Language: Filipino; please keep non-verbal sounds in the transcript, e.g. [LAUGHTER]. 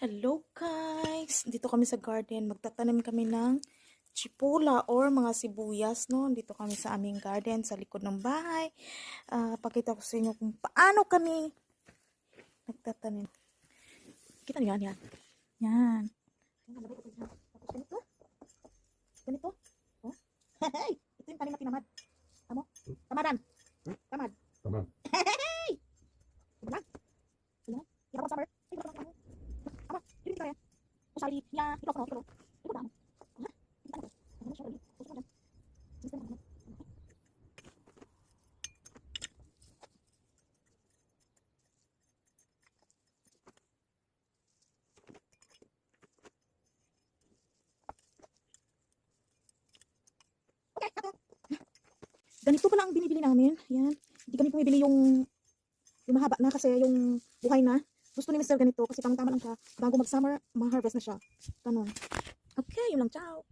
Hello guys! Dito kami sa garden. Magtatanim kami ng chipola or mga sibuyas. No? Dito kami sa aming garden sa likod ng bahay. Ah, pakita ko sa inyo kung paano kami nagtatanim. Kita niyo yan, yan. Yan. Tapos ganito. Ganito. Oh. [LAUGHS] Hey! Ito yung tanim na. Tamo? Tamadan. Tamad. Usali, ya, ikaw ko, ikaw. Ikaw? Gusto mo. Ganito pala ang binibili namin. Yan. Hindi kami bumibili yung yung mahaba na kasi yung buhay na. Gusto ni Mr. ganito kasi tamang-tama lang siya. Bago mag-summer, ma-harvest na siya. Ganun. Okay, yun lang. Ciao.